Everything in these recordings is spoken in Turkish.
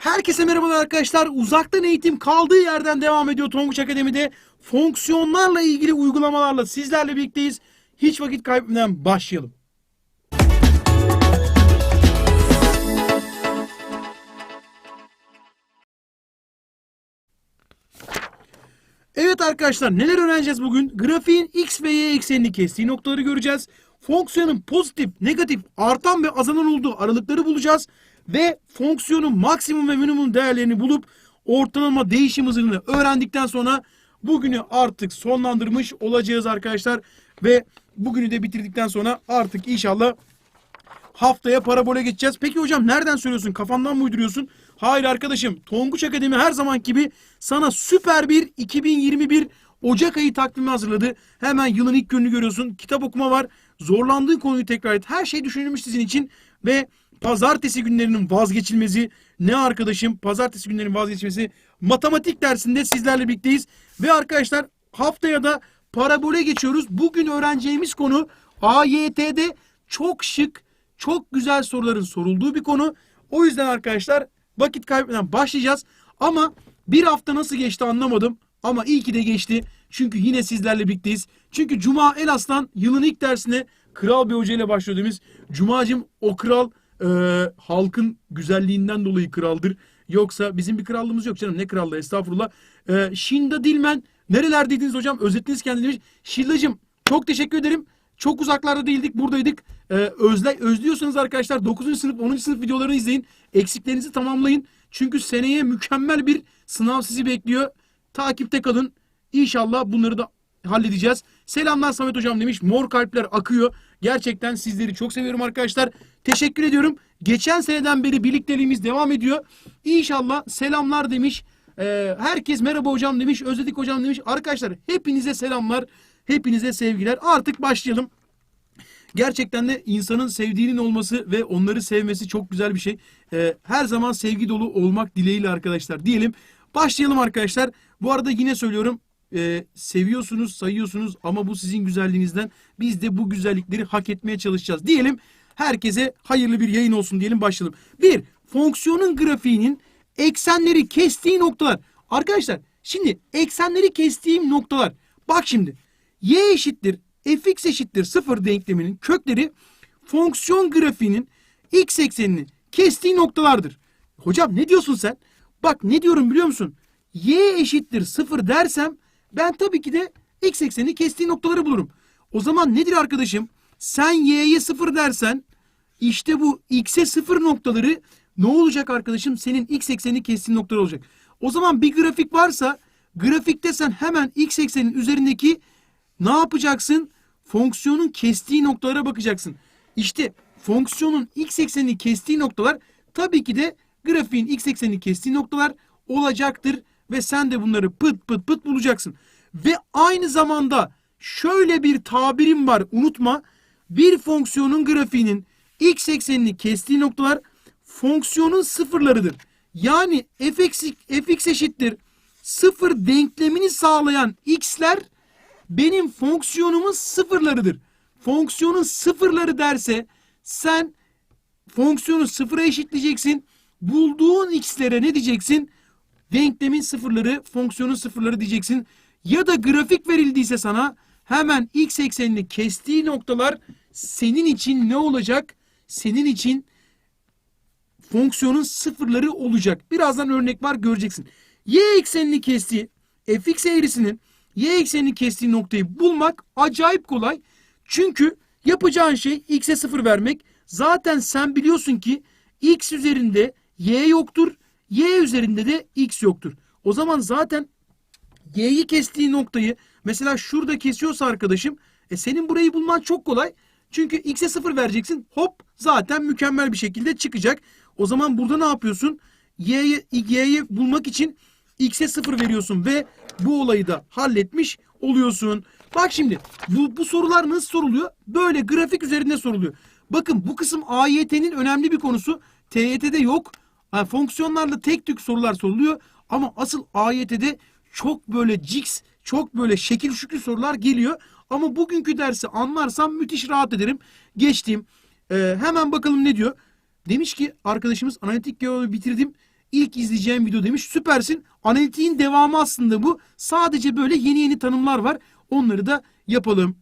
Herkese merhabalar arkadaşlar. Uzaktan eğitim kaldığı yerden devam ediyor Tonguç Akademi'de. Fonksiyonlarla ilgili uygulamalarla sizlerle birlikteyiz. Hiç vakit kaybetmeden başlayalım. Evet arkadaşlar neler öğreneceğiz bugün? Grafiğin x ve y eksenini kestiği noktaları göreceğiz. Fonksiyonun pozitif, negatif, artan ve azalan olduğu aralıkları bulacağız. Ve fonksiyonun maksimum ve minimum değerlerini bulup ortalama değişim hızını öğrendikten sonra bugünü artık sonlandırmış olacağız arkadaşlar. Ve bugünü de bitirdikten sonra artık inşallah haftaya parabole geçeceğiz. Peki hocam nereden söylüyorsun? Kafandan mı uyduruyorsun? Hayır arkadaşım. Tonguç Akademi her zaman gibi sana süper bir 2021 Ocak ayı takvimi hazırladı. Hemen yılın ilk gününü görüyorsun. Kitap okuma var. Zorlandığın konuyu tekrar et. Her şey düşünülmüş sizin için. Ve pazartesi günlerinin vazgeçilmezi ne arkadaşım? Pazartesi günlerinin vazgeçilmesi matematik dersinde sizlerle birlikteyiz. Ve arkadaşlar haftaya da parabole geçiyoruz. Bugün öğreneceğimiz konu AYT'de çok şık, çok güzel soruların sorulduğu bir konu. O yüzden arkadaşlar vakit kaybetmeden başlayacağız. Ama bir hafta nasıl geçti anlamadım. Ama iyi ki de geçti. Çünkü yine sizlerle birlikteyiz. Çünkü Cuma El Aslan yılın ilk dersine kral bir hoca ile başlıyor. Cuma'cım o kral e, halkın güzelliğinden dolayı kraldır. Yoksa bizim bir krallığımız yok canım. Ne krallığı estağfurullah. E, Şinda Dilmen nerelerdeydiniz hocam? Özettiniz kendini demiş. Şildacım çok teşekkür ederim. Çok uzaklarda değildik, buradaydık. Ee, özle, özlüyorsanız arkadaşlar 9. sınıf, 10. sınıf videolarını izleyin. Eksiklerinizi tamamlayın. Çünkü seneye mükemmel bir sınav sizi bekliyor. Takipte kalın. İnşallah bunları da halledeceğiz. Selamlar Samet Hocam demiş. Mor kalpler akıyor. Gerçekten sizleri çok seviyorum arkadaşlar. Teşekkür ediyorum. Geçen seneden beri birlikteliğimiz devam ediyor. İnşallah selamlar demiş. Ee, herkes merhaba hocam demiş. Özledik hocam demiş. Arkadaşlar hepinize selamlar. Hepinize sevgiler. Artık başlayalım. Gerçekten de insanın sevdiğinin olması ve onları sevmesi çok güzel bir şey. Ee, her zaman sevgi dolu olmak dileğiyle arkadaşlar diyelim. Başlayalım arkadaşlar. Bu arada yine söylüyorum. E, seviyorsunuz, sayıyorsunuz ama bu sizin güzelliğinizden. Biz de bu güzellikleri hak etmeye çalışacağız diyelim. Herkese hayırlı bir yayın olsun diyelim başlayalım. Bir, fonksiyonun grafiğinin eksenleri kestiği noktalar. Arkadaşlar şimdi eksenleri kestiğim noktalar. Bak şimdi y eşittir fx eşittir 0 denkleminin kökleri fonksiyon grafiğinin x eksenini kestiği noktalardır. Hocam ne diyorsun sen? Bak ne diyorum biliyor musun? y eşittir 0 dersem ben tabii ki de x eksenini kestiği noktaları bulurum. O zaman nedir arkadaşım? Sen y'ye 0 dersen işte bu x'e 0 noktaları ne olacak arkadaşım? Senin x eksenini kestiğin noktalar olacak. O zaman bir grafik varsa grafikte sen hemen x eksenin üzerindeki ne yapacaksın? Fonksiyonun kestiği noktalara bakacaksın. İşte fonksiyonun x eksenini kestiği noktalar tabii ki de grafiğin x eksenini kestiği noktalar olacaktır ve sen de bunları pıt pıt pıt bulacaksın. Ve aynı zamanda şöyle bir tabirim var unutma. Bir fonksiyonun grafiğinin x eksenini kestiği noktalar fonksiyonun sıfırlarıdır. Yani fx, fx eşittir sıfır denklemini sağlayan x'ler benim fonksiyonumun sıfırlarıdır. Fonksiyonun sıfırları derse sen fonksiyonu sıfıra eşitleyeceksin. Bulduğun x'lere ne diyeceksin? Denklemin sıfırları, fonksiyonun sıfırları diyeceksin. Ya da grafik verildiyse sana hemen x eksenini kestiği noktalar senin için ne olacak? Senin için fonksiyonun sıfırları olacak. Birazdan örnek var göreceksin. Y eksenini kestiği fx eğrisinin y eksenini kestiği noktayı bulmak acayip kolay. Çünkü yapacağın şey x'e sıfır vermek. Zaten sen biliyorsun ki x üzerinde y yoktur. Y üzerinde de x yoktur. O zaman zaten y'yi kestiği noktayı mesela şurada kesiyorsa arkadaşım e senin burayı bulman çok kolay. Çünkü x'e sıfır vereceksin. Hop zaten mükemmel bir şekilde çıkacak. O zaman burada ne yapıyorsun? Y'yi y'yi bulmak için x'e sıfır veriyorsun ve bu olayı da halletmiş oluyorsun. Bak şimdi bu, bu sorular nasıl soruluyor? Böyle grafik üzerinde soruluyor. Bakın bu kısım AYT'nin önemli bir konusu. TYT'de yok. Yani fonksiyonlarla tek tük sorular soruluyor. Ama asıl AYT'de çok böyle ciks, çok böyle şekil şükür sorular geliyor. Ama bugünkü dersi anlarsam müthiş rahat ederim. Geçtiğim. Ee, hemen bakalım ne diyor. Demiş ki arkadaşımız analitik geoloji bitirdim. ilk izleyeceğim video demiş. Süpersin. Analitiğin devamı aslında bu. Sadece böyle yeni yeni tanımlar var. Onları da yapalım.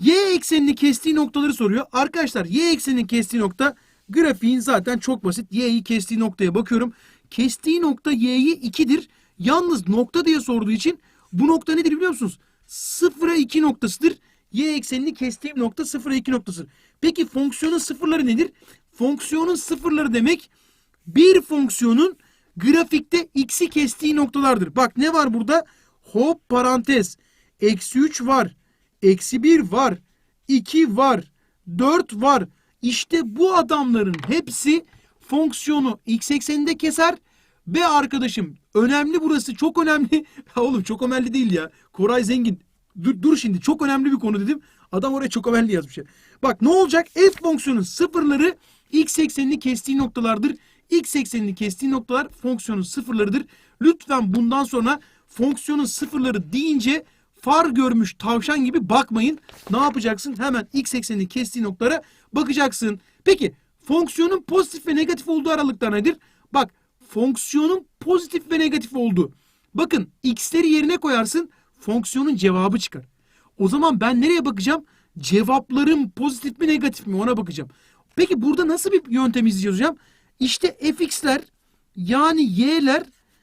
Y eksenini kestiği noktaları soruyor. Arkadaşlar y eksenini kestiği nokta grafiğin zaten çok basit. Y'yi kestiği noktaya bakıyorum. Kestiği nokta y'yi 2'dir. Yalnız nokta diye sorduğu için bu nokta nedir biliyor musunuz? 0'a 2 noktasıdır. Y eksenini kestiğim nokta 0'a 2 noktasıdır. Peki fonksiyonun sıfırları nedir? Fonksiyonun sıfırları demek bir fonksiyonun grafikte x'i kestiği noktalardır. Bak ne var burada? Hop parantez. Eksi 3 var. Eksi 1 var. 2 var. 4 var. İşte bu adamların hepsi fonksiyonu x ekseninde keser. Ve arkadaşım önemli burası çok önemli. Oğlum çok önemli değil ya. Koray Zengin dur, dur şimdi çok önemli bir konu dedim. Adam oraya çok önemli yazmış. ya. Bak ne olacak? F fonksiyonun sıfırları x eksenini kestiği noktalardır. X eksenini kestiği noktalar fonksiyonun sıfırlarıdır. Lütfen bundan sonra fonksiyonun sıfırları deyince far görmüş tavşan gibi bakmayın. Ne yapacaksın? Hemen x eksenini kestiği noktalara bakacaksın. Peki fonksiyonun pozitif ve negatif olduğu aralıklar nedir? Bak fonksiyonun pozitif ve negatif olduğu. Bakın x'leri yerine koyarsın fonksiyonun cevabı çıkar. O zaman ben nereye bakacağım? Cevaplarım pozitif mi negatif mi ona bakacağım. Peki burada nasıl bir yöntem izleyeceğiz hocam? İşte fx'ler yani y'ler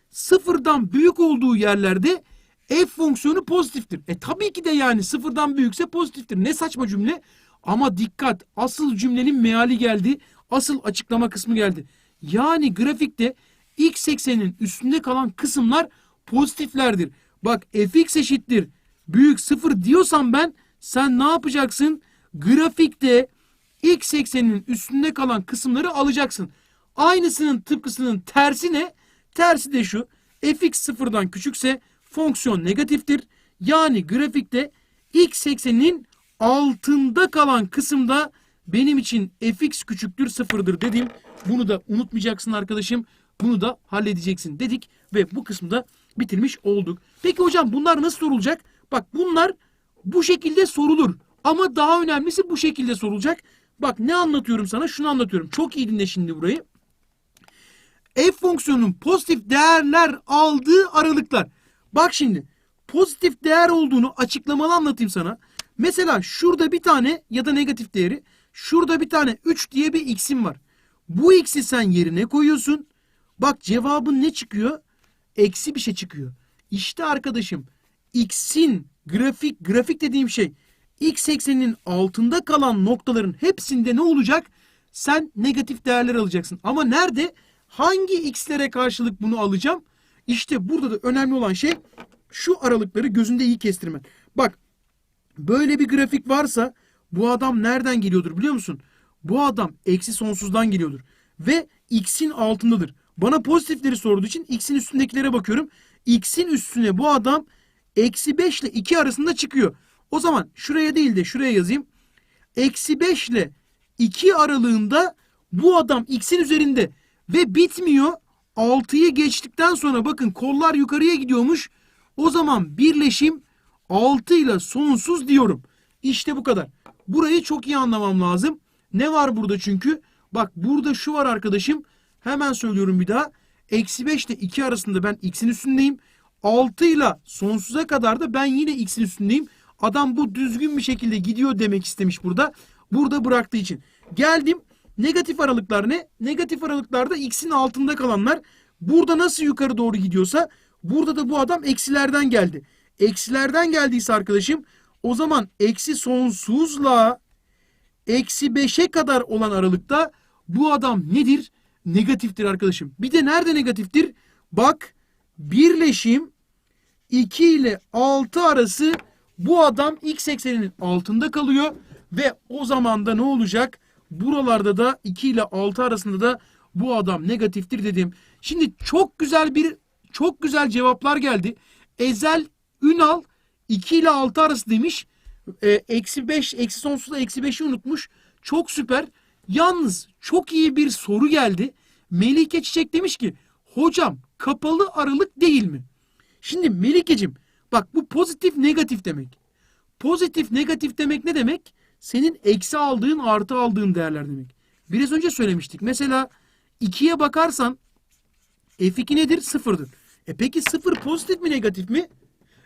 sıfırdan büyük olduğu yerlerde f fonksiyonu pozitiftir. E tabii ki de yani sıfırdan büyükse pozitiftir. Ne saçma cümle. Ama dikkat asıl cümlenin meali geldi. Asıl açıklama kısmı geldi. Yani grafikte x ekseninin üstünde kalan kısımlar pozitiflerdir. Bak fx eşittir büyük sıfır diyorsam ben sen ne yapacaksın? Grafikte x ekseninin üstünde kalan kısımları alacaksın. Aynısının tıpkısının tersi ne? Tersi de şu. fx sıfırdan küçükse fonksiyon negatiftir. Yani grafikte x ekseninin altında kalan kısımda benim için fx küçüktür sıfırdır dedim. Bunu da unutmayacaksın arkadaşım. Bunu da halledeceksin dedik ve bu kısmı da bitirmiş olduk. Peki hocam bunlar nasıl sorulacak? Bak bunlar bu şekilde sorulur. Ama daha önemlisi bu şekilde sorulacak. Bak ne anlatıyorum sana? Şunu anlatıyorum. Çok iyi dinle şimdi burayı. F fonksiyonunun pozitif değerler aldığı aralıklar. Bak şimdi pozitif değer olduğunu açıklamalı anlatayım sana. Mesela şurada bir tane ya da negatif değeri şurada bir tane 3 diye bir x'im var. Bu x'i sen yerine koyuyorsun. Bak cevabın ne çıkıyor? Eksi bir şey çıkıyor. İşte arkadaşım x'in grafik grafik dediğim şey x ekseninin altında kalan noktaların hepsinde ne olacak? Sen negatif değerler alacaksın. Ama nerede? Hangi x'lere karşılık bunu alacağım? İşte burada da önemli olan şey şu aralıkları gözünde iyi kestirmen. Bak böyle bir grafik varsa bu adam nereden geliyordur biliyor musun? Bu adam eksi sonsuzdan geliyordur. Ve x'in altındadır. Bana pozitifleri sorduğu için x'in üstündekilere bakıyorum. x'in üstüne bu adam eksi 5 ile 2 arasında çıkıyor. O zaman şuraya değil de şuraya yazayım. Eksi 5 ile 2 aralığında bu adam x'in üzerinde ve bitmiyor. 6'yı geçtikten sonra bakın kollar yukarıya gidiyormuş. O zaman birleşim 6 ile sonsuz diyorum. İşte bu kadar. Burayı çok iyi anlamam lazım. Ne var burada çünkü? Bak burada şu var arkadaşım. Hemen söylüyorum bir daha. Eksi 5 ile 2 arasında ben x'in üstündeyim. 6 ile sonsuza kadar da ben yine x'in üstündeyim. Adam bu düzgün bir şekilde gidiyor demek istemiş burada. Burada bıraktığı için. Geldim negatif aralıklar ne? Negatif aralıklarda x'in altında kalanlar. Burada nasıl yukarı doğru gidiyorsa burada da bu adam eksilerden geldi. Eksilerden geldiyse arkadaşım o zaman eksi sonsuzla eksi 5'e kadar olan aralıkta bu adam nedir? Negatiftir arkadaşım. Bir de nerede negatiftir? Bak birleşim 2 ile 6 arası bu adam x ekseninin altında kalıyor ve o zaman da ne olacak? Buralarda da 2 ile 6 arasında da bu adam negatiftir dedim. Şimdi çok güzel bir çok güzel cevaplar geldi. Ezel Ünal 2 ile 6 arası demiş. E, Eksi 5, eksi sonsuzda eksi 5'i unutmuş. Çok süper. Yalnız çok iyi bir soru geldi. Melike Çiçek demiş ki hocam kapalı aralık değil mi? Şimdi Melikeciğim bak bu pozitif negatif demek. Pozitif negatif demek ne demek? Senin eksi aldığın artı aldığın değerler demek. Biraz önce söylemiştik. Mesela 2'ye bakarsan F2 nedir? Sıfırdır. E peki sıfır pozitif mi negatif mi?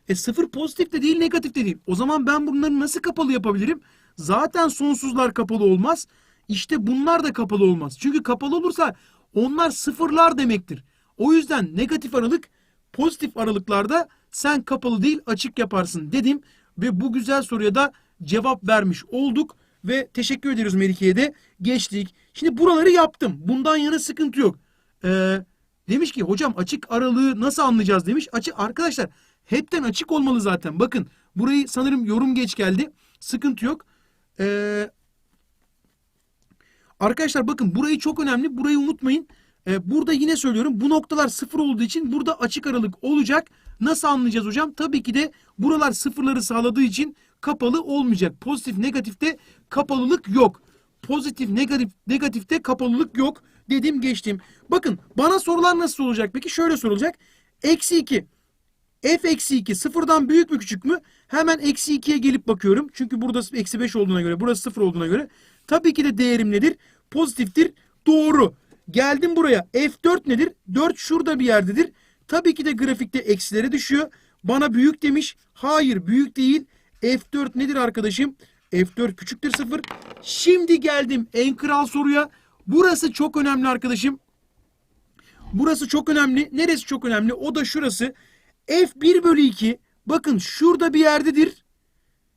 E sıfır pozitif de değil negatif de değil. O zaman ben bunları nasıl kapalı yapabilirim? Zaten sonsuzlar kapalı olmaz. İşte bunlar da kapalı olmaz. Çünkü kapalı olursa onlar sıfırlar demektir. O yüzden negatif aralık pozitif aralıklarda sen kapalı değil açık yaparsın dedim. Ve bu güzel soruya da cevap vermiş olduk. Ve teşekkür ediyoruz Melike'ye de. Geçtik. Şimdi buraları yaptım. Bundan yana sıkıntı yok. Ee, demiş ki hocam açık aralığı nasıl anlayacağız demiş. Açık arkadaşlar hepten açık olmalı zaten. Bakın burayı sanırım yorum geç geldi. Sıkıntı yok. Ee, arkadaşlar bakın burayı çok önemli. Burayı unutmayın. Ee, burada yine söylüyorum bu noktalar sıfır olduğu için burada açık aralık olacak. Nasıl anlayacağız hocam? Tabii ki de buralar sıfırları sağladığı için kapalı olmayacak. Pozitif negatifte kapalılık yok. Pozitif negatif negatifte kapalılık yok dedim geçtim. Bakın bana sorular nasıl olacak peki? Şöyle sorulacak. Eksi 2. F eksi 2 sıfırdan büyük mü küçük mü? Hemen eksi 2'ye gelip bakıyorum. Çünkü burada eksi 5 olduğuna göre burası sıfır olduğuna göre. Tabii ki de değerim nedir? Pozitiftir. Doğru. Geldim buraya. F4 nedir? 4 şurada bir yerdedir. Tabii ki de grafikte eksilere düşüyor. Bana büyük demiş. Hayır büyük değil. F4 nedir arkadaşım? F4 küçüktür 0. Şimdi geldim en kral soruya. Burası çok önemli arkadaşım. Burası çok önemli. Neresi çok önemli? O da şurası. F1 bölü 2. Bakın şurada bir yerdedir.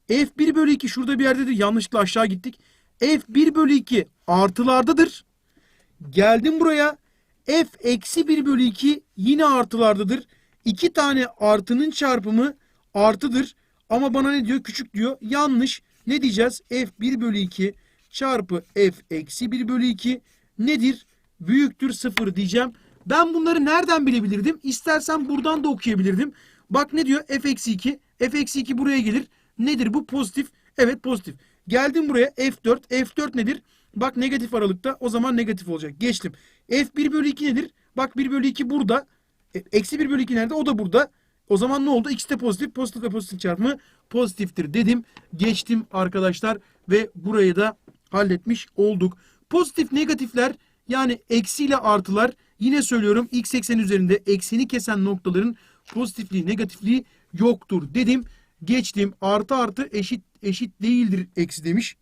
F1 bölü 2 şurada bir yerdedir. Yanlışlıkla aşağı gittik. F1 bölü 2 artılardadır. Geldim buraya. F eksi 1 bölü 2 yine artılardadır. İki tane artının çarpımı artıdır. Ama bana ne diyor? Küçük diyor. Yanlış. Ne diyeceğiz? F 1 bölü 2 çarpı F eksi 1 bölü 2 nedir? Büyüktür 0 diyeceğim. Ben bunları nereden bilebilirdim? İstersen buradan da okuyabilirdim. Bak ne diyor? F eksi 2. F eksi 2 buraya gelir. Nedir bu? Pozitif. Evet pozitif. Geldim buraya F4. F4 nedir? Bak negatif aralıkta. O zaman negatif olacak. Geçtim. F1 bölü 2 nedir? Bak 1 bölü 2 burada. E, Eksi 1 bölü 2 nerede? O da burada. O zaman ne oldu? İkisi de pozitif. Pozitif ve pozitif çarpımı pozitiftir dedim. Geçtim arkadaşlar. Ve burayı da halletmiş olduk. Pozitif negatifler yani eksi ile artılar yine söylüyorum x eksen üzerinde ekseni kesen noktaların pozitifliği negatifliği yoktur dedim. Geçtim. Artı artı eşit eşit değildir eksi demiş.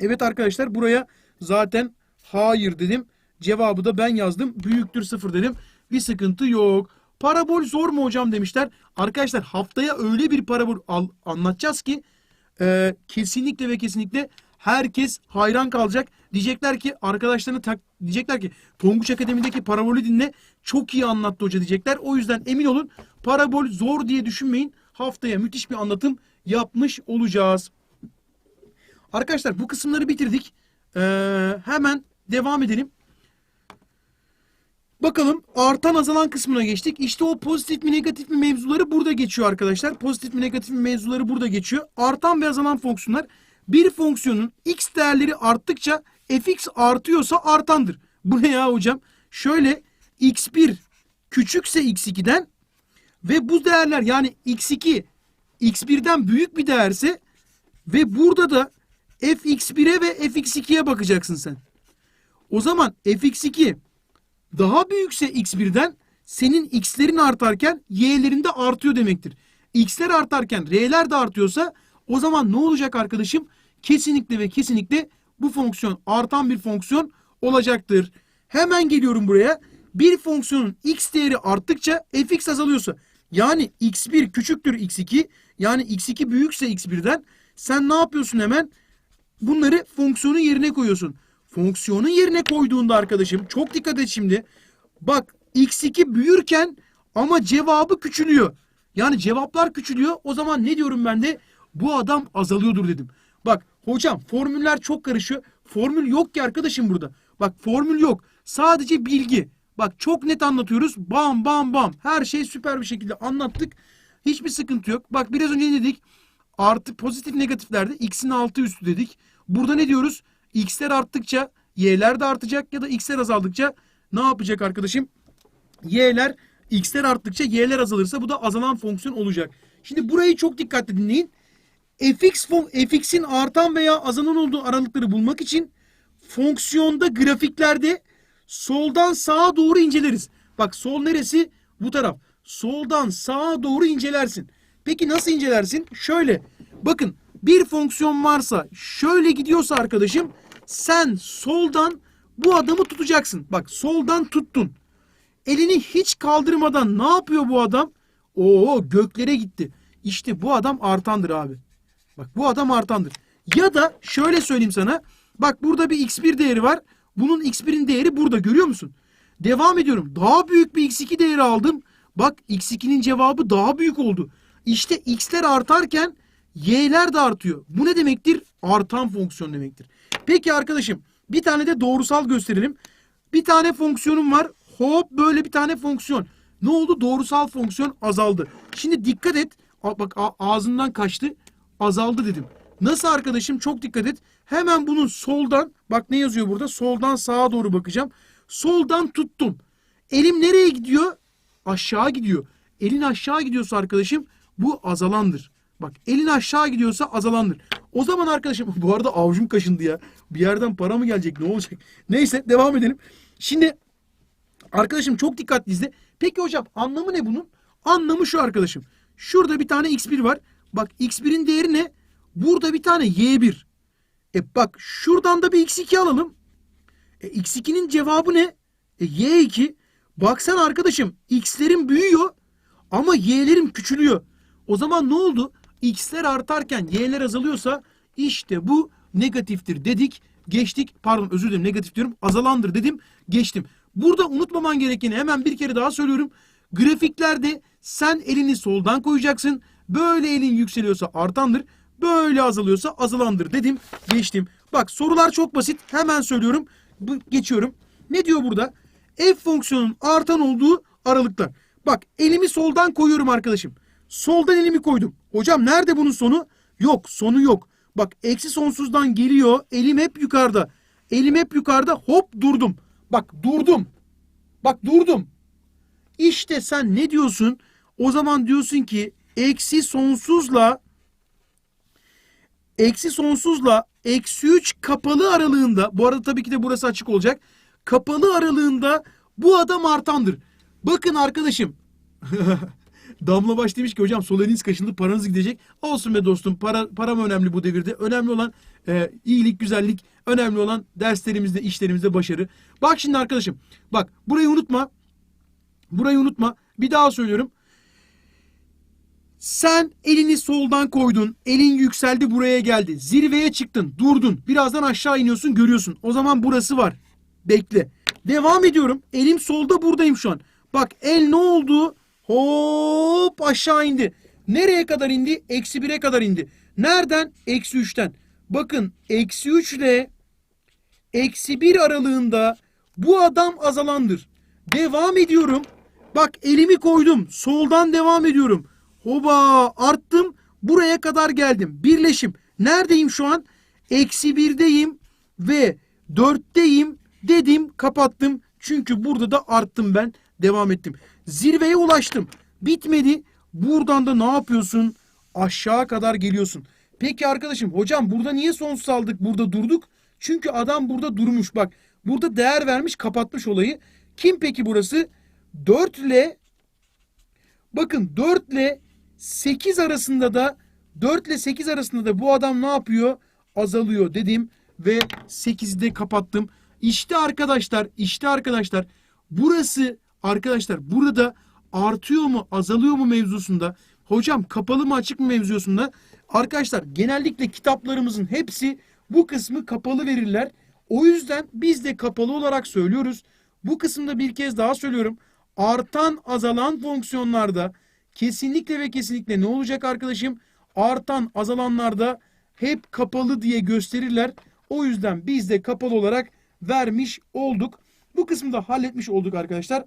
Evet arkadaşlar buraya zaten hayır dedim. Cevabı da ben yazdım. Büyüktür sıfır dedim. Bir sıkıntı yok. Parabol zor mu hocam demişler. Arkadaşlar haftaya öyle bir parabol anlatacağız ki e, kesinlikle ve kesinlikle herkes hayran kalacak. Diyecekler ki arkadaşlarını tak diyecekler ki Tonguç Akademi'deki parabolü dinle çok iyi anlattı hoca diyecekler. O yüzden emin olun parabol zor diye düşünmeyin. Haftaya müthiş bir anlatım yapmış olacağız. Arkadaşlar bu kısımları bitirdik. Ee, hemen devam edelim. Bakalım artan azalan kısmına geçtik. İşte o pozitif mi negatif mi mevzuları burada geçiyor arkadaşlar. Pozitif mi negatif mi mevzuları burada geçiyor. Artan ve azalan fonksiyonlar bir fonksiyonun x değerleri arttıkça fx artıyorsa artandır. Bu ne ya hocam? Şöyle x1 küçükse x2'den ve bu değerler yani x2 x1'den büyük bir değerse ve burada da fx1'e ve fx2'ye bakacaksın sen. O zaman fx2 daha büyükse x1'den senin x'lerin artarken y'lerin de artıyor demektir. x'ler artarken r'ler de artıyorsa o zaman ne olacak arkadaşım? Kesinlikle ve kesinlikle bu fonksiyon artan bir fonksiyon olacaktır. Hemen geliyorum buraya. Bir fonksiyonun x değeri arttıkça fx azalıyorsa yani x1 küçüktür x2 yani x2 büyükse x1'den sen ne yapıyorsun hemen? Bunları fonksiyonun yerine koyuyorsun. Fonksiyonun yerine koyduğunda arkadaşım çok dikkat et şimdi. Bak x2 büyürken ama cevabı küçülüyor. Yani cevaplar küçülüyor. O zaman ne diyorum ben de? Bu adam azalıyordur dedim. Bak hocam formüller çok karışıyor. Formül yok ki arkadaşım burada. Bak formül yok. Sadece bilgi. Bak çok net anlatıyoruz. Bam bam bam. Her şey süper bir şekilde anlattık. Hiçbir sıkıntı yok. Bak biraz önce ne dedik? Artı pozitif negatiflerde x'in altı üstü dedik. Burada ne diyoruz? X'ler arttıkça y'ler de artacak ya da x'ler azaldıkça ne yapacak arkadaşım? Y'ler x'ler arttıkça y'ler azalırsa bu da azalan fonksiyon olacak. Şimdi burayı çok dikkatli dinleyin. fx fx'in artan veya azalan olduğu aralıkları bulmak için fonksiyonda grafiklerde soldan sağa doğru inceleriz. Bak sol neresi? Bu taraf. Soldan sağa doğru incelersin. Peki nasıl incelersin? Şöyle. Bakın bir fonksiyon varsa şöyle gidiyorsa arkadaşım sen soldan bu adamı tutacaksın. Bak soldan tuttun. Elini hiç kaldırmadan ne yapıyor bu adam? Oo göklere gitti. İşte bu adam artandır abi. Bak bu adam artandır. Ya da şöyle söyleyeyim sana. Bak burada bir x1 değeri var. Bunun x1'in değeri burada görüyor musun? Devam ediyorum. Daha büyük bir x2 değeri aldım. Bak x2'nin cevabı daha büyük oldu. İşte x'ler artarken y'ler de artıyor. Bu ne demektir? Artan fonksiyon demektir. Peki arkadaşım bir tane de doğrusal gösterelim. Bir tane fonksiyonum var. Hop böyle bir tane fonksiyon. Ne oldu? Doğrusal fonksiyon azaldı. Şimdi dikkat et. Bak ağzından kaçtı. Azaldı dedim. Nasıl arkadaşım? Çok dikkat et. Hemen bunun soldan bak ne yazıyor burada? Soldan sağa doğru bakacağım. Soldan tuttum. Elim nereye gidiyor? Aşağı gidiyor. Elin aşağı gidiyorsa arkadaşım bu azalandır. Bak elin aşağı gidiyorsa azalandır. O zaman arkadaşım bu arada avucum kaşındı ya. Bir yerden para mı gelecek ne olacak? Neyse devam edelim. Şimdi Arkadaşım çok dikkatli izle. Peki hocam anlamı ne bunun? Anlamı şu arkadaşım. Şurada bir tane x1 var. Bak x1'in değeri ne? Burada bir tane y1. E bak şuradan da bir x2 alalım. E x2'nin cevabı ne? E y2. Baksana arkadaşım x'lerin büyüyor ama y'lerin küçülüyor. O zaman ne oldu? X'ler artarken y'ler azalıyorsa işte bu negatiftir dedik. Geçtik. Pardon özür dilerim negatif diyorum. Azalandır dedim. Geçtim. Burada unutmaman gerekeni hemen bir kere daha söylüyorum. Grafiklerde sen elini soldan koyacaksın. Böyle elin yükseliyorsa artandır. Böyle azalıyorsa azalandır dedim. Geçtim. Bak sorular çok basit. Hemen söylüyorum. Geçiyorum. Ne diyor burada? F fonksiyonun artan olduğu aralıklar. Bak elimi soldan koyuyorum arkadaşım. Soldan elimi koydum. Hocam nerede bunun sonu? Yok sonu yok. Bak eksi sonsuzdan geliyor. Elim hep yukarıda. Elim hep yukarıda. Hop durdum. Bak durdum. Bak durdum. İşte sen ne diyorsun? O zaman diyorsun ki eksi sonsuzla eksi sonsuzla eksi 3 kapalı aralığında bu arada tabii ki de burası açık olacak. Kapalı aralığında bu adam artandır. Bakın arkadaşım. Damla baş demiş ki hocam sol eliniz kaşındı paranız gidecek. Olsun be dostum para, para mı önemli bu devirde? Önemli olan e, iyilik, güzellik. Önemli olan derslerimizde, işlerimizde başarı. Bak şimdi arkadaşım. Bak burayı unutma. Burayı unutma. Bir daha söylüyorum. Sen elini soldan koydun. Elin yükseldi buraya geldi. Zirveye çıktın. Durdun. Birazdan aşağı iniyorsun görüyorsun. O zaman burası var. Bekle. Devam ediyorum. Elim solda buradayım şu an. Bak el ne oldu? Hop aşağı indi. Nereye kadar indi? Eksi 1'e kadar indi. Nereden? Eksi 3'ten. Bakın eksi 3 ile eksi 1 aralığında bu adam azalandır. Devam ediyorum. Bak elimi koydum. Soldan devam ediyorum. Hoba arttım. Buraya kadar geldim. Birleşim. Neredeyim şu an? Eksi 1'deyim ve 4'teyim dedim kapattım. Çünkü burada da arttım ben. Devam ettim. Zirveye ulaştım. Bitmedi. Buradan da ne yapıyorsun? Aşağı kadar geliyorsun. Peki arkadaşım hocam burada niye sonsuz aldık burada durduk? Çünkü adam burada durmuş bak. Burada değer vermiş kapatmış olayı. Kim peki burası? 4 ile bakın 4 ile 8 arasında da 4 ile 8 arasında da bu adam ne yapıyor? Azalıyor dedim ve 8'i de kapattım. İşte arkadaşlar, işte arkadaşlar burası arkadaşlar burada artıyor mu, azalıyor mu mevzusunda hocam kapalı mı açık mı mevzusunda arkadaşlar genellikle kitaplarımızın hepsi bu kısmı kapalı verirler. O yüzden biz de kapalı olarak söylüyoruz. Bu kısımda bir kez daha söylüyorum. Artan azalan fonksiyonlarda kesinlikle ve kesinlikle ne olacak arkadaşım? Artan azalanlarda hep kapalı diye gösterirler. O yüzden biz de kapalı olarak vermiş olduk. Bu kısmı da halletmiş olduk arkadaşlar.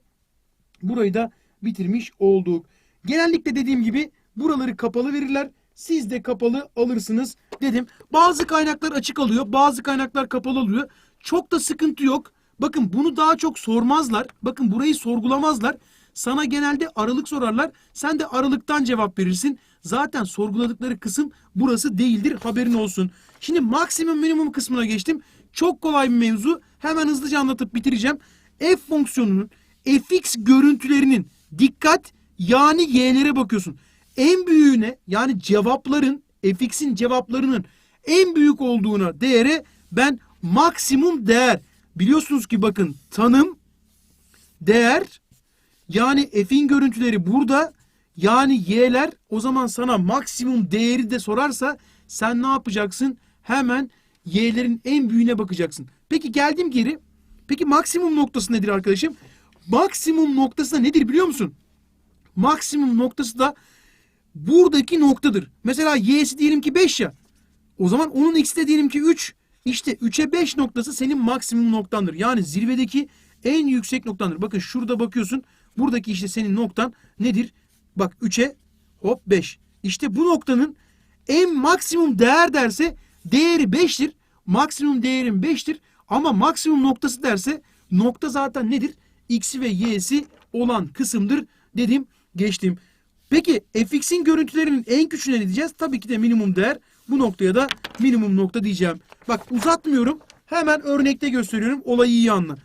Burayı da bitirmiş olduk. Genellikle dediğim gibi buraları kapalı verirler. Siz de kapalı alırsınız dedim. Bazı kaynaklar açık alıyor. Bazı kaynaklar kapalı alıyor. Çok da sıkıntı yok. Bakın bunu daha çok sormazlar. Bakın burayı sorgulamazlar. Sana genelde aralık sorarlar. Sen de aralıktan cevap verirsin. Zaten sorguladıkları kısım burası değildir. Haberin olsun. Şimdi maksimum minimum kısmına geçtim. Çok kolay bir mevzu. Hemen hızlıca anlatıp bitireceğim. F fonksiyonunun fx görüntülerinin dikkat yani y'lere bakıyorsun. En büyüğüne yani cevapların fx'in cevaplarının en büyük olduğuna değere ben maksimum değer biliyorsunuz ki bakın tanım değer yani f'in görüntüleri burada yani y'ler o zaman sana maksimum değeri de sorarsa sen ne yapacaksın? Hemen y'lerin en büyüğüne bakacaksın. Peki geldim geri. Peki maksimum noktası nedir arkadaşım? Maksimum noktası da nedir biliyor musun? Maksimum noktası da buradaki noktadır. Mesela y'si diyelim ki 5 ya. O zaman onun x'i de diyelim ki 3. İşte 3'e 5 noktası senin maksimum noktandır. Yani zirvedeki en yüksek noktandır. Bakın şurada bakıyorsun. Buradaki işte senin noktan nedir? Bak 3'e hop 5. İşte bu noktanın en maksimum değer derse değeri 5'tir. Maksimum değerin 5'tir. Ama maksimum noktası derse nokta zaten nedir? X'i ve Y'si olan kısımdır dedim geçtim. Peki fx'in görüntülerinin en küçüğüne ne diyeceğiz? Tabii ki de minimum değer. Bu noktaya da minimum nokta diyeceğim. Bak uzatmıyorum. Hemen örnekte gösteriyorum. Olayı iyi anla.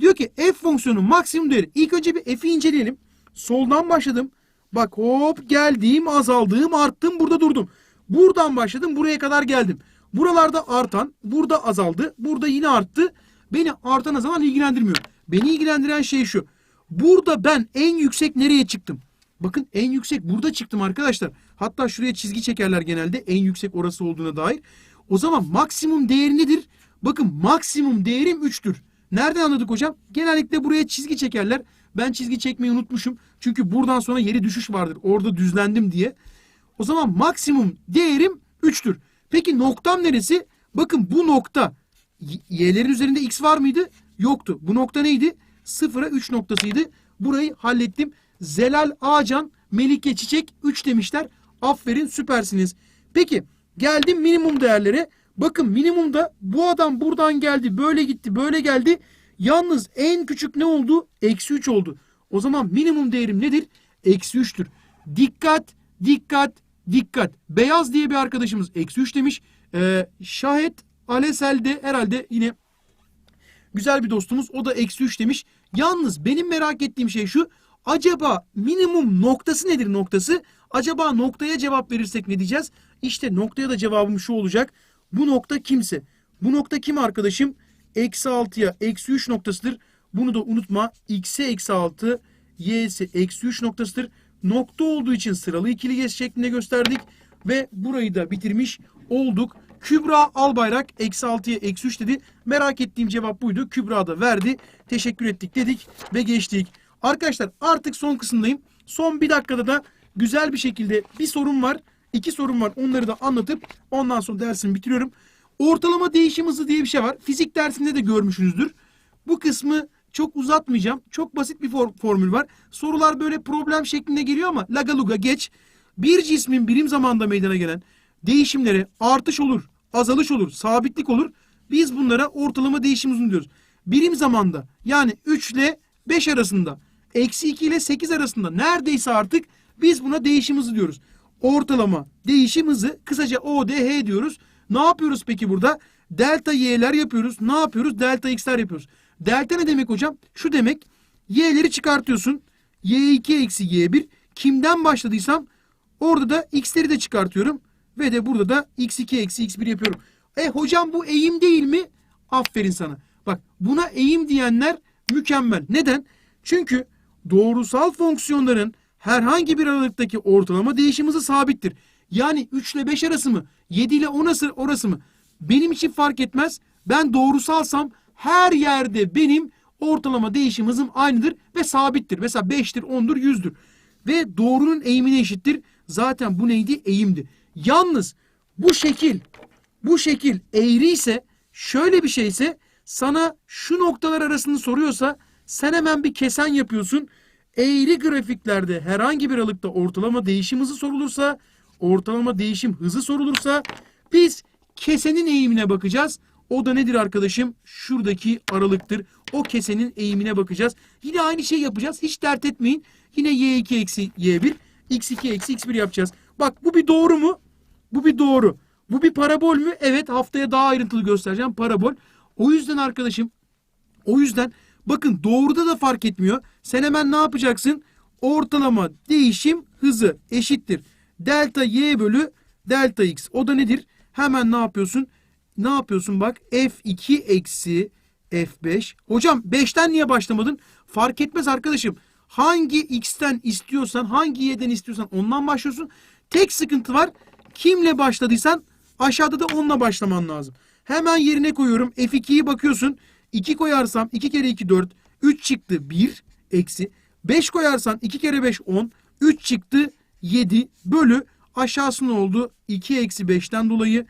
Diyor ki f fonksiyonu maksimum değeri. İlk önce bir f'i inceleyelim. Soldan başladım. Bak hop geldim, azaldım, arttım, burada durdum. Buradan başladım, buraya kadar geldim. Buralarda artan, burada azaldı, burada yine arttı. Beni artan azalan ilgilendirmiyor. Beni ilgilendiren şey şu. Burada ben en yüksek nereye çıktım? Bakın en yüksek burada çıktım arkadaşlar. Hatta şuraya çizgi çekerler genelde en yüksek orası olduğuna dair. O zaman maksimum değeri nedir? Bakın maksimum değerim 3'tür. Nereden anladık hocam? Genellikle buraya çizgi çekerler. Ben çizgi çekmeyi unutmuşum. Çünkü buradan sonra yeri düşüş vardır. Orada düzlendim diye. O zaman maksimum değerim 3'tür. Peki noktam neresi? Bakın bu nokta y'lerin üzerinde x var mıydı? Yoktu. Bu nokta neydi? 0'a 3 noktasıydı. Burayı hallettim. Zelal Ağacan, Melike Çiçek 3 demişler. Aferin süpersiniz. Peki geldim minimum değerlere. Bakın minimumda bu adam buradan geldi, böyle gitti, böyle geldi. Yalnız en küçük ne oldu? Eksi 3 oldu. O zaman minimum değerim nedir? Eksi 3'tür. Dikkat, dikkat, dikkat. Beyaz diye bir arkadaşımız eksi 3 demiş. Ee, Şahet Alesel de herhalde yine güzel bir dostumuz. O da eksi 3 demiş. Yalnız benim merak ettiğim şey şu. Acaba minimum noktası nedir noktası? Acaba noktaya cevap verirsek ne diyeceğiz? İşte noktaya da cevabım şu olacak. Bu nokta kimse. Bu nokta kim arkadaşım? Eksi 6'ya eksi 3 noktasıdır. Bunu da unutma. X'e eksi 6, Y'si eksi 3 noktasıdır. Nokta olduğu için sıralı ikili geç şeklinde gösterdik. Ve burayı da bitirmiş olduk. Kübra Albayrak eksi 6'ya eksi 3 dedi. Merak ettiğim cevap buydu. Kübra da verdi. Teşekkür ettik dedik ve geçtik. Arkadaşlar artık son kısımdayım. Son bir dakikada da güzel bir şekilde bir sorum var. iki sorum var. Onları da anlatıp ondan sonra dersimi bitiriyorum. Ortalama değişim hızı diye bir şey var. Fizik dersinde de görmüşsünüzdür. Bu kısmı çok uzatmayacağım. Çok basit bir for- formül var. Sorular böyle problem şeklinde geliyor ama lagaluga geç. Bir cismin birim zamanda meydana gelen değişimlere artış olur, azalış olur, sabitlik olur. Biz bunlara ortalama değişim hızı diyoruz. Birim zamanda yani 3 ile 5 arasında, eksi 2 ile 8 arasında neredeyse artık biz buna değişim hızı diyoruz. Ortalama değişim hızı kısaca ODH diyoruz. Ne yapıyoruz peki burada? Delta y'ler yapıyoruz. Ne yapıyoruz? Delta x'ler yapıyoruz. Delta ne demek hocam? Şu demek y'leri çıkartıyorsun. y2 eksi y1 kimden başladıysam orada da x'leri de çıkartıyorum. Ve de burada da x2 eksi x1 yapıyorum. E hocam bu eğim değil mi? Aferin sana. Bak buna eğim diyenler mükemmel. Neden? Çünkü doğrusal fonksiyonların herhangi bir aralıktaki ortalama değişim hızı sabittir. Yani 3 ile 5 arası mı? 7 ile 10 arası orası mı? Benim için fark etmez. Ben doğrusalsam her yerde benim ortalama değişim hızım aynıdır ve sabittir. Mesela 5'tir, 10'dur, 100'dür. Ve doğrunun eğimine eşittir. Zaten bu neydi? Eğimdi. Yalnız bu şekil bu şekil eğri ise şöyle bir şeyse sana şu noktalar arasını soruyorsa sen hemen bir kesen yapıyorsun. Eğri grafiklerde herhangi bir aralıkta ortalama değişim hızı sorulursa, ortalama değişim hızı sorulursa biz kesenin eğimine bakacağız. O da nedir arkadaşım? Şuradaki aralıktır. O kesenin eğimine bakacağız. Yine aynı şey yapacağız. Hiç dert etmeyin. Yine y2 eksi y1, x2 eksi x1 yapacağız. Bak bu bir doğru mu? Bu bir doğru. Bu bir parabol mü? Evet haftaya daha ayrıntılı göstereceğim. Parabol. O yüzden arkadaşım o yüzden Bakın doğruda da fark etmiyor. Sen hemen ne yapacaksın? Ortalama değişim hızı eşittir. Delta y bölü delta x. O da nedir? Hemen ne yapıyorsun? Ne yapıyorsun bak f2 eksi f5. Hocam 5'ten niye başlamadın? Fark etmez arkadaşım. Hangi x'ten istiyorsan, hangi y'den istiyorsan ondan başlıyorsun. Tek sıkıntı var. Kimle başladıysan aşağıda da onunla başlaman lazım. Hemen yerine koyuyorum. F2'yi bakıyorsun. 2 koyarsam 2 kere 2 4. 3 çıktı 1 eksi. 5 koyarsan 2 kere 5 10. 3 çıktı 7 bölü. Aşağısı ne oldu? 2 eksi 5'ten dolayı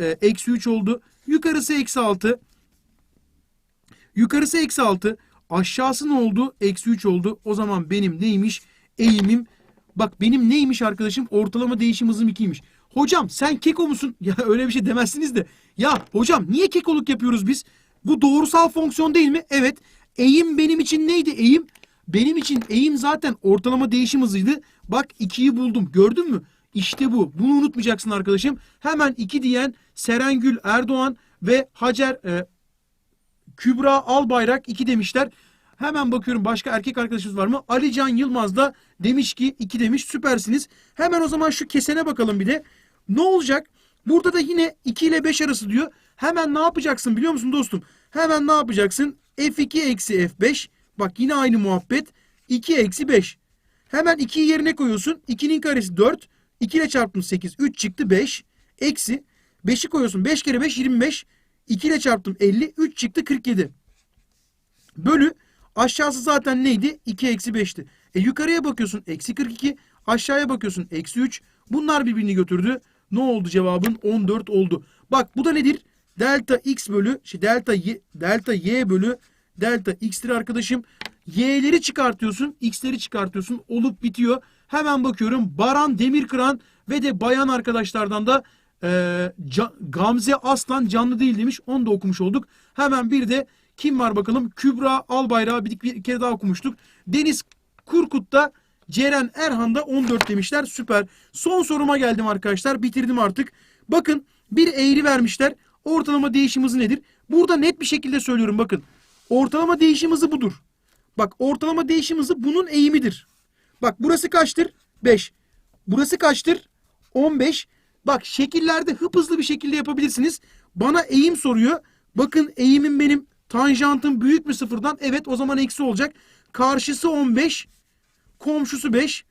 e, eksi 3 oldu. Yukarısı eksi 6. Yukarısı eksi 6. Aşağısı ne oldu? Eksi 3 oldu. O zaman benim neymiş? Eğimim. Bak benim neymiş arkadaşım? Ortalama değişim hızım 2'ymiş. Hocam sen keko musun? Ya öyle bir şey demezsiniz de. Ya hocam niye kekoluk yapıyoruz biz? Bu doğrusal fonksiyon değil mi? Evet. Eğim benim için neydi? Eğim benim için eğim zaten ortalama değişim hızıydı. Bak 2'yi buldum. Gördün mü? İşte bu. Bunu unutmayacaksın arkadaşım. Hemen 2 diyen Serengül Erdoğan ve Hacer e, Kübra Albayrak 2 demişler. Hemen bakıyorum başka erkek arkadaşımız var mı? Alican Yılmaz da demiş ki 2 demiş. Süpersiniz. Hemen o zaman şu kesene bakalım bir de. Ne olacak? Burada da yine 2 ile 5 arası diyor. Hemen ne yapacaksın biliyor musun dostum? Hemen ne yapacaksın? F2 eksi F5. Bak yine aynı muhabbet. 2 eksi 5. Hemen 2'yi yerine koyuyorsun. 2'nin karesi 4. 2 ile çarptım 8. 3 çıktı 5. Eksi. 5'i koyuyorsun. 5 kere 5 25. 2 ile çarptım 50. 3 çıktı 47. Bölü. Aşağısı zaten neydi? 2 eksi 5'ti. E yukarıya bakıyorsun eksi 42. Aşağıya bakıyorsun eksi 3. Bunlar birbirini götürdü. Ne oldu cevabın? 14 oldu. Bak bu da nedir? Delta x bölü şey delta y, delta y bölü delta x'tir arkadaşım. Y'leri çıkartıyorsun, x'leri çıkartıyorsun. Olup bitiyor. Hemen bakıyorum. Baran Demirkıran ve de bayan arkadaşlardan da e, Ca- Gamze Aslan canlı değil demiş. Onu da okumuş olduk. Hemen bir de kim var bakalım? Kübra Albayrak'ı bir, bir kere daha okumuştuk. Deniz Kurkut'ta Ceren Erhan'da 14 demişler. Süper. Son soruma geldim arkadaşlar. Bitirdim artık. Bakın bir eğri vermişler. Ortalama değişim hızı nedir? Burada net bir şekilde söylüyorum bakın. Ortalama değişim hızı budur. Bak ortalama değişim hızı bunun eğimidir. Bak burası kaçtır? 5. Burası kaçtır? 15. Bak şekillerde hıp hızlı bir şekilde yapabilirsiniz. Bana eğim soruyor. Bakın eğimim benim tanjantım büyük mü sıfırdan? Evet o zaman eksi olacak. Karşısı 15. Komşusu 5.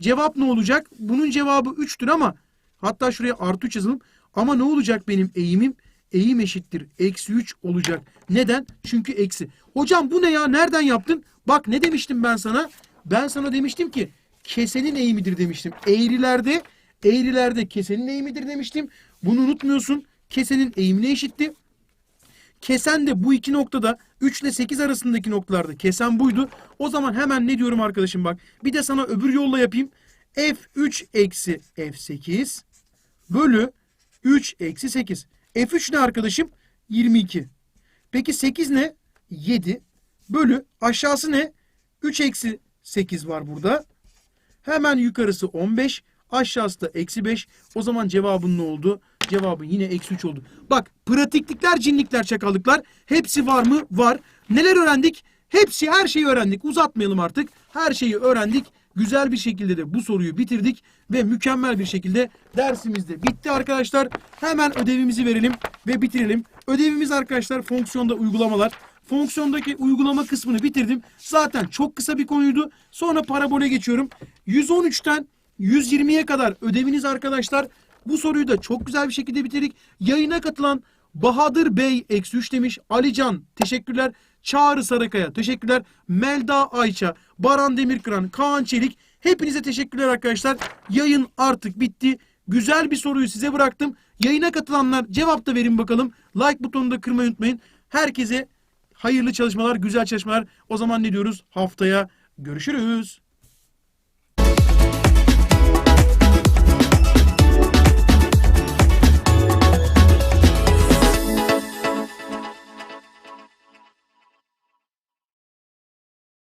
Cevap ne olacak? Bunun cevabı 3'tür ama hatta şuraya artı 3 yazalım. Ama ne olacak benim eğimim? Eğim eşittir. Eksi 3 olacak. Neden? Çünkü eksi. Hocam bu ne ya? Nereden yaptın? Bak ne demiştim ben sana? Ben sana demiştim ki kesenin eğimidir demiştim. Eğrilerde eğrilerde kesenin eğimidir demiştim. Bunu unutmuyorsun. Kesenin eğimine eşitti. Kesen de bu iki noktada 3 ile 8 arasındaki noktalarda kesen buydu. O zaman hemen ne diyorum arkadaşım bak. Bir de sana öbür yolla yapayım. F3 eksi F8 bölü 3 eksi 8. F3 ne arkadaşım? 22. Peki 8 ne? 7 bölü aşağısı ne? 3 eksi 8 var burada. Hemen yukarısı 15. Aşağısı da eksi 5. O zaman cevabın ne oldu? Cevabın yine eksi 3 oldu. Bak pratiklikler, cinlikler, çakallıklar hepsi var mı? Var. Neler öğrendik? Hepsi her şeyi öğrendik. Uzatmayalım artık. Her şeyi öğrendik. Güzel bir şekilde de bu soruyu bitirdik ve mükemmel bir şekilde dersimiz de bitti arkadaşlar. Hemen ödevimizi verelim ve bitirelim. Ödevimiz arkadaşlar fonksiyonda uygulamalar. Fonksiyondaki uygulama kısmını bitirdim. Zaten çok kısa bir konuydu. Sonra parabole geçiyorum. 113'ten 120'ye kadar ödeviniz arkadaşlar. Bu soruyu da çok güzel bir şekilde bitirdik. Yayına katılan Bahadır Bey eksi 3 demiş. Alican teşekkürler. Çağrı Sarıkaya teşekkürler. Melda Ayça, Baran Demirkıran, Kaan Çelik. Hepinize teşekkürler arkadaşlar. Yayın artık bitti. Güzel bir soruyu size bıraktım. Yayına katılanlar cevap da verin bakalım. Like butonunu da kırmayı unutmayın. Herkese hayırlı çalışmalar, güzel çalışmalar. O zaman ne diyoruz? Haftaya görüşürüz.